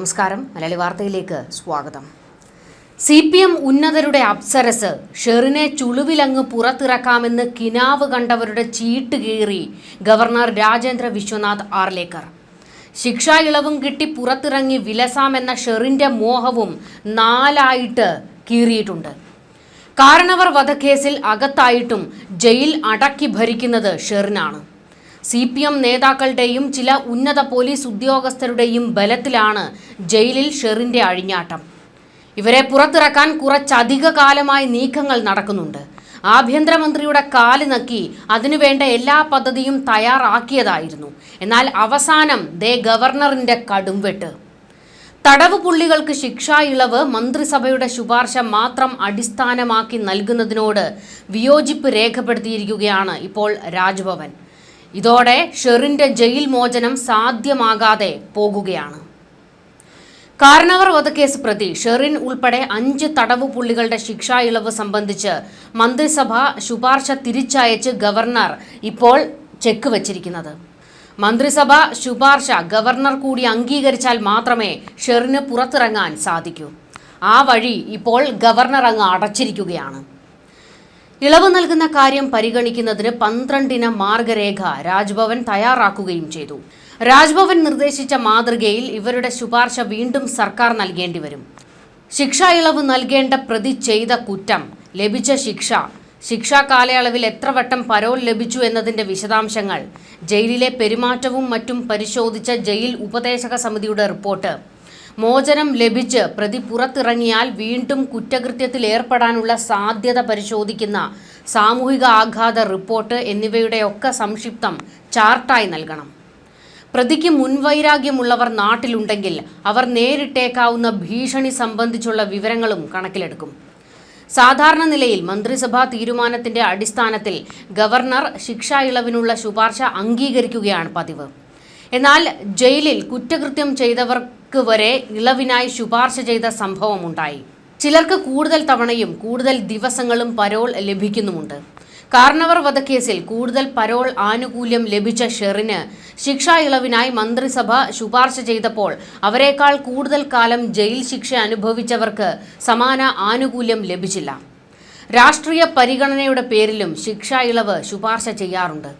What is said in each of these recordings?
നമസ്കാരം. മലയാളി വാർത്തയിലേക്ക് സ്വാഗതം. സി പി എം ഉന്നതരുടെ അപ്സരസ്. ഷെറിനെ ചുളുവിലങ്ങ് പുറത്തിറക്കാമെന്ന് കിനാവ് കണ്ടവരുടെ ചീട്ട് കീറി ഗവർണർ രാജേന്ദ്ര വിശ്വനാഥ് ആർലേക്കർ. ശിക്ഷാ ഇളവും കിട്ടി പുറത്തിറങ്ങി വിലസാമെന്ന ഷെറിന്റെ മോഹവും നാലായിട്ട് കീറിയിട്ടുണ്ട്. കാരണവർ വധക്കേസിൽ അകത്തായിട്ടും ജയിൽ അടക്കി ഭരിക്കുന്നത് ഷെറിനാണ്. സി പി എം നേതാക്കളുടെയും ചില ഉന്നത പോലീസ് ഉദ്യോഗസ്ഥരുടെയും ബലത്തിലാണ് ജയിലിൽ ഷെറിന്റെ അഴിഞ്ഞാട്ടം. ഇവരെ പുറത്തിറക്കാൻ കുറച്ചധിക കാലമായി നീക്കങ്ങൾ നടക്കുന്നുണ്ട്. ആഭ്യന്തരമന്ത്രിയുടെ കാൽ നക്കി അതിനുവേണ്ട എല്ലാ പദ്ധതിയും തയ്യാറാക്കിയതായിരുന്നു. എന്നാൽ അവസാനം ദേ ഗവർണറിന്റെ കടുംവെട്ട്. തടവ് പുള്ളികൾക്ക് ശിക്ഷാ ഇളവ് മന്ത്രിസഭയുടെ ശുപാർശ മാത്രം അടിസ്ഥാനമാക്കി നൽകുന്നതിനോട് വിയോജിപ്പ് രേഖപ്പെടുത്തിയിരിക്കുകയാണ് ഇപ്പോൾ രാജ്ഭവൻ. ഇതോടെ ഷെറിന്റെ ജയിൽ മോചനം സാധ്യമാകാതെ പോകുകയാണ്. കാരണവർ വധക്കേസ് പ്രതി ഷെറിൻ ഉൾപ്പെടെ അഞ്ച് തടവു പുള്ളികളുടെ ശിക്ഷാ ഇളവ് സംബന്ധിച്ച് മന്ത്രിസഭ ശുപാർശ തിരിച്ചയച്ച് ഗവർണർ ഇപ്പോൾ ചെക്ക് വച്ചിരിക്കുന്നത്. മന്ത്രിസഭ ശുപാർശ ഗവർണർ കൂടി അംഗീകരിച്ചാൽ മാത്രമേ ഷെറിന് പുറത്തിറങ്ങാൻ സാധിക്കൂ. ആ വഴി ഇപ്പോൾ ഗവർണർ അങ്ങ് അടച്ചിരിക്കുകയാണ്. ഇളവ് നൽകുന്ന കാര്യം പരിഗണിക്കുന്നതിന് പന്ത്രണ്ടിന മാർഗരേഖ രാജ്ഭവൻ തയ്യാറാക്കുകയും ചെയ്തു. രാജ്ഭവൻ നിർദ്ദേശിച്ച മാതൃകയിൽ ഇവരുടെ ശുപാർശ വീണ്ടും സർക്കാർ നൽകേണ്ടി വരും. ശിക്ഷാ ഇളവ് നൽകേണ്ട പ്രതി ചെയ്ത കുറ്റം ലഭിച്ച ശിക്ഷ ശിക്ഷാ കാലയളവിൽ എത്ര വട്ടം പരോൾ ലഭിച്ചു എന്നതിന്റെ വിശദാംശങ്ങൾ ജയിലിലെ പെരുമാറ്റവും മറ്റും പരിശോധിച്ച ജയിൽ ഉപദേശക സമിതിയുടെ റിപ്പോർട്ട് മോചനം ലഭിച്ച് പ്രതി പുറത്തിറങ്ങിയാൽ വീണ്ടും കുറ്റകൃത്യത്തിൽ ഏർപ്പെടാനുള്ള സാധ്യത പരിശോധിക്കുന്ന സാമൂഹിക ആഘാത റിപ്പോർട്ട് എന്നിവയുടെയൊക്കെ സംക്ഷിപ്തം ചാർട്ടായി നൽകണം. പ്രതിക്ക് മുൻവൈരാഗ്യമുള്ളവർ നാട്ടിലുണ്ടെങ്കിൽ അവർ നേരിട്ടേക്കാവുന്ന ഭീഷണി സംബന്ധിച്ചുള്ള വിവരങ്ങളും കണക്കിലെടുക്കും. സാധാരണ നിലയിൽ മന്ത്രിസഭാ തീരുമാനത്തിന്റെ അടിസ്ഥാനത്തിൽ ഗവർണർ ശിക്ഷാ ഇളവിനുള്ള ശുപാർശ അംഗീകരിക്കുകയാണ് പതിവ്. എന്നാൽ ജയിലിൽ കുറ്റകൃത്യം ചെയ്തവർക്ക് വരെ ഇളവിനായി ശുപാർശ ചെയ്ത സംഭവമുണ്ടായി. ചിലർക്ക് കൂടുതൽ തവണയും കൂടുതൽ ദിവസങ്ങളും പരോൾ ലഭിക്കുന്നുമുണ്ട്. കാർണവർ വധക്കേസിൽ കൂടുതൽ പരോൾ ആനുകൂല്യം ലഭിച്ച ഷെറിന് ശിക്ഷാ ഇളവിനായി മന്ത്രിസഭ ശുപാർശ ചെയ്തപ്പോൾ അവരെക്കാൾ കൂടുതൽ കാലം ജയിൽ ശിക്ഷ അനുഭവിച്ചവർക്ക് സമാന ആനുകൂല്യം ലഭിച്ചില്ല. രാഷ്ട്രീയ പരിഗണനയുടെ പേരിലും ശിക്ഷാ ഇളവ് ശുപാർശ ചെയ്യാറുണ്ട്.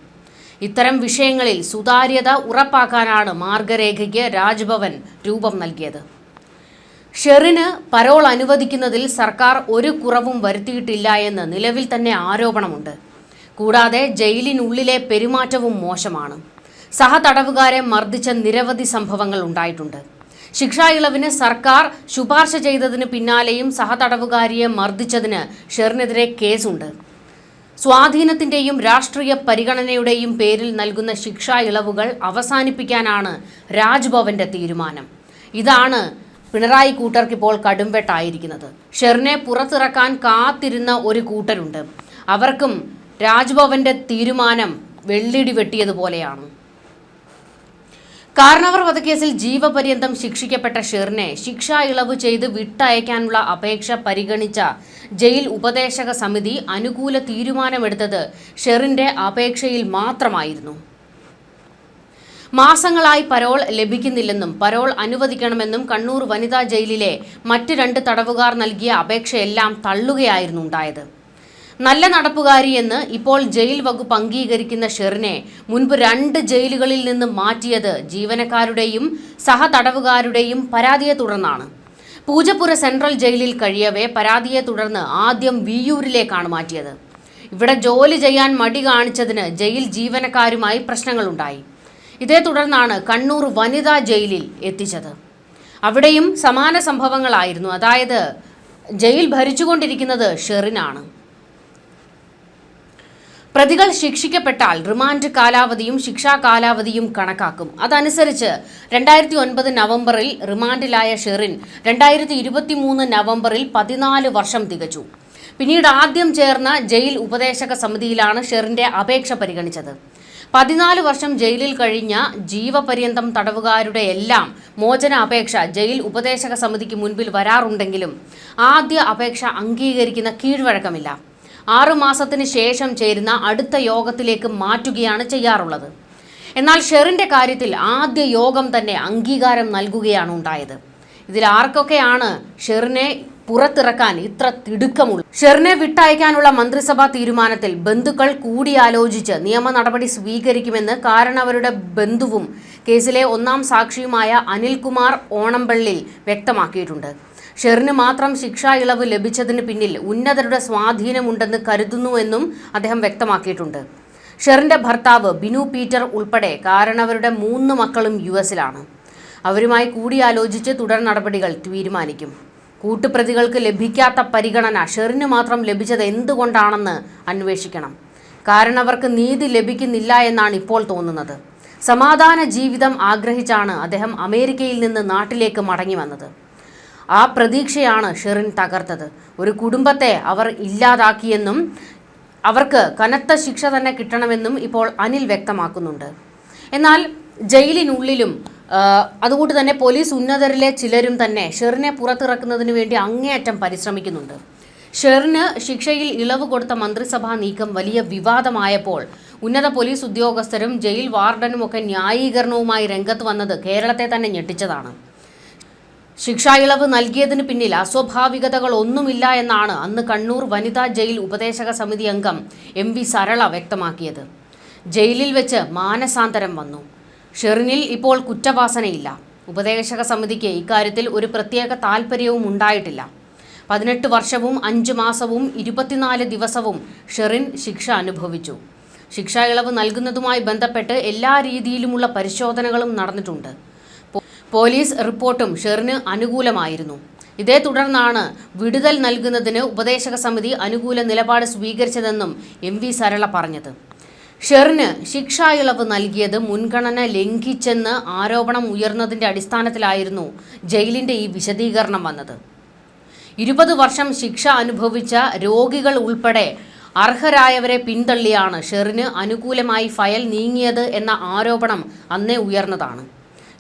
ഇത്തരം വിഷയങ്ങളിൽ സുതാര്യത ഉറപ്പാക്കാനാണ് മാർഗരേഖയ്ക്ക് രാജ്ഭവൻ രൂപം നൽകിയത്. ഷെറിന് പരോൾ അനുവദിക്കുന്നതിൽ സർക്കാർ ഒരു കുറവും വരുത്തിയിട്ടില്ല എന്ന് നിലവിൽ തന്നെ ആരോപണമുണ്ട്. കൂടാതെ ജയിലിനുള്ളിലെ പെരുമാറ്റവും മോശമാണ്. സഹതടവുകാരെ മർദ്ദിച്ച നിരവധി സംഭവങ്ങൾ ഉണ്ടായിട്ടുണ്ട്. ശിക്ഷാ ഇളവിന് സർക്കാർ ശുപാർശ ചെയ്തതിന് പിന്നാലെയും സഹതടവുകാരിയെ മർദ്ദിച്ചതിന് ഷെറിനെതിരെ കേസുണ്ട്. സ്വാധീനത്തിന്റെയും രാഷ്ട്രീയ പരിഗണനയുടെയും പേരിൽ നൽകുന്ന ശിക്ഷാ ഇളവുകൾ അവസാനിപ്പിക്കാനാണ് രാജ്ഭവന്റെ തീരുമാനം. ഇതാണ് പിണറായി കൂട്ടർക്ക് ഇപ്പോൾ കടുംവെട്ടായിരിക്കുന്നത്. ഷെറിനെ പുറത്തിറക്കാൻ കാത്തിരുന്ന ഒരു കൂട്ടരുണ്ട്. അവർക്കും രാജ്ഭവന്റെ തീരുമാനം വെള്ളിടി വെട്ടിയതുപോലെയാണ്. കാരണവർ വധക്കേസിൽ ജീവപര്യന്തം ശിക്ഷിക്കപ്പെട്ട ഷെറിനെ ശിക്ഷാ ഇളവ് ചെയ്ത് വിട്ടയക്കാനുള്ള അപേക്ഷ പരിഗണിച്ച ജയിൽ ഉപദേശക സമിതി അനുകൂല തീരുമാനമെടുത്തത് ഷെറിന്റെ അപേക്ഷയിൽ മാത്രമായിരുന്നു. മാസങ്ങളായി പരോൾ ലഭിക്കുന്നില്ലെന്നും പരോൾ അനുവദിക്കണമെന്നും കണ്ണൂർ വനിതാ ജയിലിലെ മറ്റ് രണ്ട് തടവുകാർ നൽകിയ അപേക്ഷയെല്ലാം തള്ളുകയായിരുന്നു ഉണ്ടായത്. നല്ല നടപ്പുകാരിയെന്ന് ഇപ്പോൾ ജയിൽ വകുപ്പ് അംഗീകരിക്കുന്ന ഷെറിനെ മുൻപ് രണ്ട് ജയിലുകളിൽ നിന്ന് മാറ്റിയത് ജീവനക്കാരുടെയും സഹതടവുകാരുടെയും പരാതിയെ തുടർന്നാണ്. പൂജപ്പുര സെൻട്രൽ ജയിലിൽ കഴിയവേ പരാതിയെ തുടർന്ന് ആദ്യം വിയൂരിലേക്കാണ് മാറ്റിയത്. ഇവിടെ ജോലി ചെയ്യാൻ മടി കാണിച്ചതിന് ജയിൽ ജീവനക്കാരുമായി പ്രശ്നങ്ങളുണ്ടായി. ഇതേ തുടർന്നാണ് കണ്ണൂർ വനിതാ ജയിലിൽ എത്തിച്ചത്. അവിടെയും സമാന സംഭവങ്ങളായിരുന്നു. അതായത് ജയിൽ ഭരിച്ചുകൊണ്ടിരിക്കുന്നത് ഷെറിനാണ്. പ്രതികൾ ശിക്ഷിക്കപ്പെട്ടാൽ റിമാൻഡ് കാലാവധിയും ശിക്ഷാ കാലാവധിയും കണക്കാക്കും. അതനുസരിച്ച് രണ്ടായിരത്തി ഒൻപത് നവംബറിൽ റിമാൻഡിലായ ഷെറിൻ രണ്ടായിരത്തി ഇരുപത്തി മൂന്ന് നവംബറിൽ പതിനാല് വർഷം തികച്ചു. പിന്നീട് ആദ്യം ചേർന്ന ജയിൽ ഉപദേശക സമിതിയിലാണ് ഷെറിന്റെ അപേക്ഷ പരിഗണിച്ചത്. പതിനാല് വർഷം ജയിലിൽ കഴിഞ്ഞ ജീവപര്യന്തം തടവുകാരുടെ എല്ലാം മോചന അപേക്ഷ ജയിൽ ഉപദേശക സമിതിക്ക് മുൻപിൽ വരാറുണ്ടെങ്കിലും ആദ്യ അപേക്ഷ അംഗീകരിക്കുന്ന കീഴ്വഴക്കമില്ല. ആറു മാസത്തിന് ശേഷം ചേരുന്ന അടുത്ത യോഗത്തിലേക്ക് മാറ്റുകയാണ് ചെയ്യാറുള്ളത്. എന്നാൽ ഷെറിന്റെ കാര്യത്തിൽ ആദ്യ യോഗം തന്നെ അംഗീകാരം നൽകുകയാണ് ഉണ്ടായത്. ഇതിൽ ആർക്കൊക്കെയാണ് ഷെറിനെ പുറത്തിറക്കാൻ ഇത്ര തിടുക്കമുള്ളു ഷെറിനെ വിട്ടയക്കാനുള്ള മന്ത്രിസഭാ തീരുമാനത്തിൽ ബന്ധുക്കൾ കൂടിയാലോചിച്ച് നിയമ നടപടി സ്വീകരിക്കുമെന്ന് കാരണവരുടെ ബന്ധുവും കേസിലെ ഒന്നാം സാക്ഷിയുമായ അനിൽകുമാർ ഓണംപള്ളിൽ വ്യക്തമാക്കിയിട്ടുണ്ട്. ഷെറിന് മാത്രം ശിക്ഷാ ഇളവ് ലഭിച്ചതിന് പിന്നിൽ ഉന്നതരുടെ സ്വാധീനമുണ്ടെന്ന് കരുതുന്നുവെന്നും അദ്ദേഹം വ്യക്തമാക്കിയിട്ടുണ്ട്. ഷെറിന്റെ ഭർത്താവ് ബിനു പീറ്റർ ഉൾപ്പെടെ കാരണവരുടെ മൂന്ന് മക്കളും യു എസിലാണ്. അവരുമായി കൂടിയാലോചിച്ച് തുടർ നടപടികൾ തീരുമാനിക്കും. കൂട്ടുപ്രതികൾക്ക് ലഭിക്കാത്ത പരിഗണന ഷെറിന് മാത്രം ലഭിച്ചത് എന്തുകൊണ്ടാണെന്ന് അന്വേഷിക്കണം. കാരണവർക്ക് നീതി ലഭിക്കുന്നില്ല എന്നാണ് ഇപ്പോൾ തോന്നുന്നത്. സമാധാന ജീവിതം ആഗ്രഹിച്ചാണ് അദ്ദേഹം അമേരിക്കയിൽ നിന്ന് നാട്ടിലേക്ക് മടങ്ങി വന്നത്. ആ പ്രതീക്ഷയാണ് ഷെറിൻ തകർത്തത്. ഒരു കുടുംബത്തെ അവർ ഇല്ലാതാക്കിയെന്നും അവർക്ക് കനത്ത ശിക്ഷ തന്നെ കിട്ടണമെന്നും ഇപ്പോൾ അനിൽ വ്യക്തമാക്കുന്നുണ്ട്. എന്നാൽ ജയിലിനുള്ളിലും അതുകൊണ്ട് തന്നെ പോലീസ് ഉന്നതരിലെ ചിലരും തന്നെ ഷെറിനെ പുറത്തിറക്കുന്നതിന് വേണ്ടി അങ്ങേയറ്റം പരിശ്രമിക്കുന്നുണ്ട്. ഷെറിന് ശിക്ഷയിൽ ഇളവ് കൊടുത്ത മന്ത്രിസഭാ നീക്കം വലിയ വിവാദമായപ്പോൾ ഉന്നത പോലീസ് ഉദ്യോഗസ്ഥരും ജയിൽ വാർഡനും ഒക്കെ ന്യായീകരണവുമായി രംഗത്ത് വന്നത് കേരളത്തെ തന്നെ ഞെട്ടിച്ചതാണ്. ശിക്ഷാ ഇളവ് നൽകിയതിന് പിന്നിൽ അസ്വാഭാവികതകൾ ഒന്നുമില്ല എന്നാണ് അന്ന് കണ്ണൂർ വനിതാ ജയിൽ ഉപദേശക സമിതി അംഗം എം വി സരള വ്യക്തമാക്കിയത്. ജയിലിൽ വെച്ച് മാനസാന്തരം വന്നു. ഷെറിനിൽ ഇപ്പോൾ കുറ്റവാസനയില്ല. ഉപദേശക സമിതിക്ക് ഇക്കാര്യത്തിൽ ഒരു പ്രത്യേക താൽപ്പര്യവും ഉണ്ടായിട്ടില്ല. പതിനെട്ട് വർഷവും അഞ്ച് മാസവും ഇരുപത്തിനാല് ദിവസവും ഷെറിൻ ശിക്ഷ അനുഭവിച്ചു. ശിക്ഷാ ഇളവ് നൽകുന്നതുമായി ബന്ധപ്പെട്ട് എല്ലാ രീതിയിലുമുള്ള പരിശോധനകളും നടന്നിട്ടുണ്ട്. പോലീസ് റിപ്പോർട്ടും ഷെറിന് അനുകൂലമായിരുന്നു. ഇതേ തുടർന്നാണ് വിടുതൽ നൽകുന്നതിന് ഉപദേശക സമിതി അനുകൂല നിലപാട് സ്വീകരിച്ചതെന്നും എം വി സരള പറഞ്ഞത്. ഷെറിന് ശിക്ഷാ ഇളവ് നൽകിയത് മുൻഗണന ലംഘിച്ചെന്ന് ആരോപണം ഉയർന്നതിന്റെ അടിസ്ഥാനത്തിലായിരുന്നു ജയിലിന്റെ ഈ വിശദീകരണം വന്നത്. ഇരുപത് വർഷം ശിക്ഷ അനുഭവിച്ച രോഗികൾ ഉൾപ്പെടെ അർഹരായവരെ പിന്തള്ളിയാണ് ഷെറിന് അനുകൂലമായി ഫയൽ നീങ്ങിയത് എന്ന ആരോപണം അന്നേ ഉയർന്നതാണ്.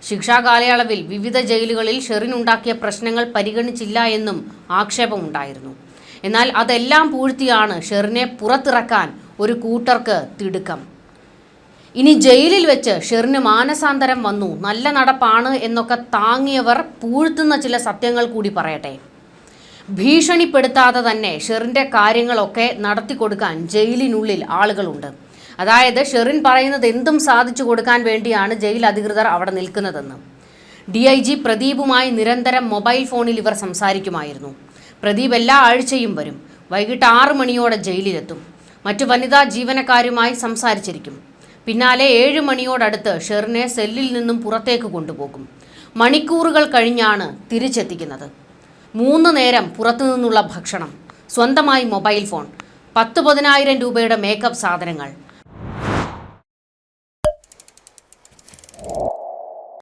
ശിക്ഷാ കാലയളവിൽ വിവിധ ജയിലുകളിൽ ഷെറിൻ ഉണ്ടാക്കിയ പ്രശ്നങ്ങൾ പരിഗണിച്ചില്ല എന്നും ആക്ഷേപമുണ്ടായിരുന്നു. എന്നാൽ അതെല്ലാം പൂഴ്ത്തിയാണ് ഷെറിനെ പുറത്തിറക്കാൻ ഒരു കൂട്ടർക്ക് തിടുക്കം. ഇനി ജയിലിൽ വെച്ച് ഷെറിന് മാനസാന്തരം വന്നു. നല്ല നടപ്പാണ് എന്നൊക്കെ താങ്ങിയവർ പൂഴ്ത്തുന്ന ചില സത്യങ്ങൾ കൂടി പറയട്ടെ. ഭീഷണിപ്പെടുത്താതെ തന്നെ ഷെറിന്റെ കാര്യങ്ങളൊക്കെ നടത്തിക്കൊടുക്കാൻ ജയിലിനുള്ളിൽ ആളുകളുണ്ട്. അതായത് ഷെറിൻ പറയുന്നത് എന്തും സാധിച്ചു കൊടുക്കാൻ വേണ്ടിയാണ് ജയിൽ അധികൃതർ അവിടെ നിൽക്കുന്നതെന്ന്. ഡി ഐ ജി പ്രദീപുമായി നിരന്തരം മൊബൈൽ ഫോണിൽ ഇവർ സംസാരിക്കുമായിരുന്നു. പ്രദീപ് എല്ലാ ആഴ്ചയും വരും. വൈകിട്ട് ആറു മണിയോടെ ജയിലിലെത്തും. മറ്റു വനിതാ ജീവനക്കാരുമായി സംസാരിച്ചിരിക്കും. പിന്നാലെ ഏഴ് മണിയോടടുത്ത് ഷെറിനെ സെല്ലിൽ നിന്നും പുറത്തേക്ക് കൊണ്ടുപോകും. മണിക്കൂറുകൾ കഴിഞ്ഞാണ് തിരിച്ചെത്തിക്കുന്നത്. മൂന്ന് നേരം പുറത്തു നിന്നുള്ള ഭക്ഷണം സ്വന്തമായി മൊബൈൽ ഫോൺ പത്ത് പതിനായിരം രൂപയുടെ മേക്കപ്പ് സാധനങ്ങൾ